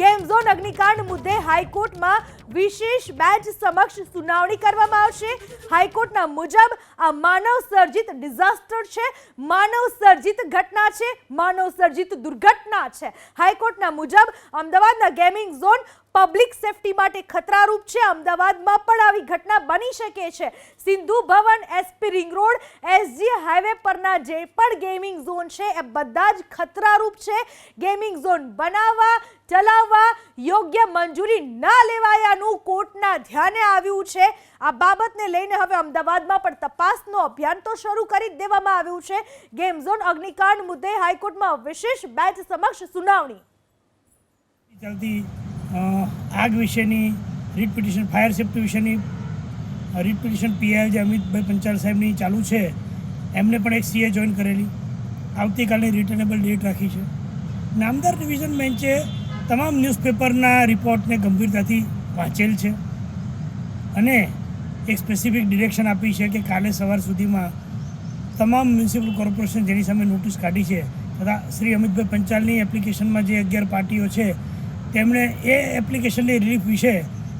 Game zone અગ્નિકાંડ મુદ્દે હાઈકોર્ટમાં વિશેષ બેન્ચ સમક્ષ સુનાવણી કરવામાં આવશે. હાઈકોર્ટના મુજબ આ માનવ સર્જિત ડિઝાસ્ટર છે માનવ સર્જિત ઘટના છે માનવ સર્જિત દુર્ઘટના છે. હાઈકોર્ટના મુજબ અમદાવાદના ગેમિંગ ઝોન પબ્લિક સેફટી માટે ખતરારૂપ છે. અમદાવાદમાં પણ આવી ઘટના બની શકે છે. Sindhu Bhavan SP ring road SG highway પરના જે પણ ગેમિંગ ઝોન છે એ બધા જ ખતરારૂપ છે. ગેમિંગ ઝોન બનાવવા ચલાવવા યોગ્ય મંજૂરી ના લેવાયાનું કોર્ટના ધ્યાને આવ્યું છે. આ બાબતને લઈને હવે અમદાવાદમાં પણ તપાસનો અભિયાન તો શરૂ કરી દેવામાં આવ્યું છે. ગેમ ઝોન અગ્નિકાંડ મુદ્દે હાઈકોર્ટમાં વિશેષ બેચ સમક્ષ સુનાવણી. અ, આગ વિશેની રીટ પિટિશન ફાયર સેફ્ટી વિશેની રીટ પિટિશન પીઆઈ જે અમિતભાઈ પંચાલ સાહેબની ચાલુ છે, એમને પણ એક સીએ જોઈન કરેલી. આવતીકાલની રિટર્નેબલ ડેટ રાખી છે. નામદાર ડિવિઝન બેન્ચે તમામ ન્યૂઝપેપરના રિપોર્ટને ગંભીરતાથી વાંચેલ છે. અને એક સ્પેસિફિક ડિરેક્શન આપી છે કે કાલે સવાર સુધીમાં તમામ મ્યુનિસિપલ કોર્પોરેશન જેની સામે નોટિસ કાઢી છે, તથા શ્રી અમિતભાઈ પંચાલની એપ્લિકેશનમાં જે અગિયાર પાર્ટીઓ છે તેમણે એ એપ્લિકેશનની રિલીફ વિશે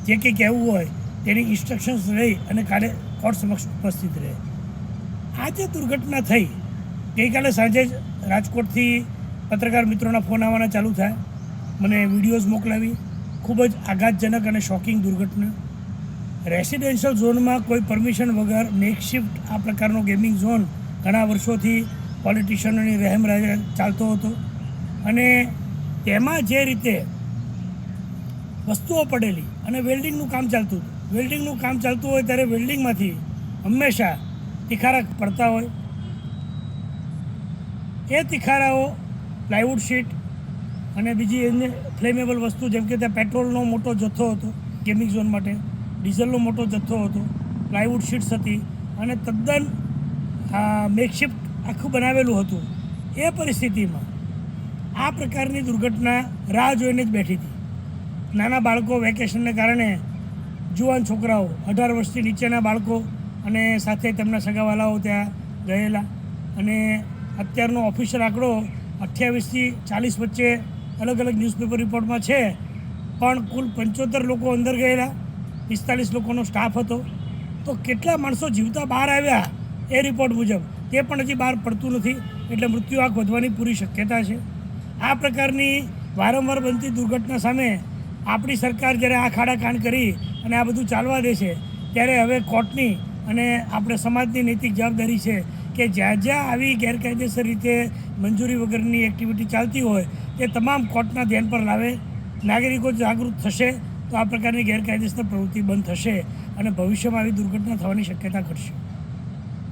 જે કંઈ કહેવું હોય તેની ઇન્સ્ટ્રક્શન્સ લઈ અને કાલે કોર્ટ સમક્ષ ઉપસ્થિત રહે. આ જે દુર્ઘટના થઈ, ગઈકાલે સાંજે જ રાજકોટથી પત્રકાર મિત્રોના ફોન આવવાના ચાલુ થયા. મને વિડીયોઝ મોકલાવી. ખૂબ જ આઘાતજનક અને શોકિંગ દુર્ઘટના. રેસિડેન્શિયલ ઝોનમાં કોઈ પરમિશન વગર મેકશિફ્ટ આ પ્રકારનો ગેમિંગ ઝોન ઘણા વર્ષોથી પોલિટિશિયનોની રહેમ રહે ચાલતો હતો. અને તેમાં જે રીતે વસ્તુઓ પડેલી અને વેલ્ડિંગનું કામ ચાલતું હતું. વેલ્ડિંગનું કામ ચાલતું હોય ત્યારે વેલ્ડિંગમાંથી હંમેશા તિખારા પડતા હોય. એ તિખારાઓ પ્લાયવુડ શીટ અને બીજી એને ફ્લેમેબલ વસ્તુ જેમ કે ત્યાં પેટ્રોલનો મોટો જથ્થો હતો, ગેમિંગ ઝોન માટે ડીઝલનો મોટો જથ્થો હતો, પ્લાયવુડ શીટ્સ હતી અને તદ્દન મેકશિફ્ટ આખું બનાવેલું હતું. એ પરિસ્થિતિમાં આ પ્રકારની દુર્ઘટના રાહ જોઈને જ બેઠી હતી. નાના બાળકો વેકેશનને કારણે જુવાન છોકરાઓ અઢાર વર્ષથી નીચેના બાળકો અને સાથે તેમના સગાવાલાઓ ત્યાં ગયેલા. અને અત્યારનો ઓફિશિયલ આંકડો અઠ્યાવીસથી ચાલીસ વચ્ચે અલગ અલગ ન્યૂઝપેપર રિપોર્ટમાં છે. પણ કુલ પંચોતેર લોકો અંદર ગયેલા, પિસ્તાલીસ લોકોનો સ્ટાફ હતો. તો કેટલા માણસો જીવતા બહાર આવ્યા એ રિપોર્ટ મુજબ? તે પણ હજી બહાર પડતું નથી, એટલે મૃત્યુ આંક વધવાની પૂરી શક્યતા છે. આ પ્રકારની વારંવાર બનતી દુર્ઘટના સામે આપણી સરકાર જ્યારે આ ખાડા કાંડ કરી અને આ બધું ચાલવા દે છે, ત્યારે હવે કોર્ટની અને આપણે સમાજની નૈતિક જવાબદારી છે કે જ્યાં જ્યાં આવી ગેરકાયદેસર રીતે મંજૂરી વગરની એક્ટિવિટી ચાલતી હોય તે તમામ કોર્ટના ધ્યાન પર લાવે. નાગરિકો જાગૃત થશે તો આ પ્રકારની ગેરકાયદેસર પ્રવૃત્તિ બંધ થશે અને ભવિષ્યમાં આવી દુર્ઘટના થવાની શક્યતા ઘટશે.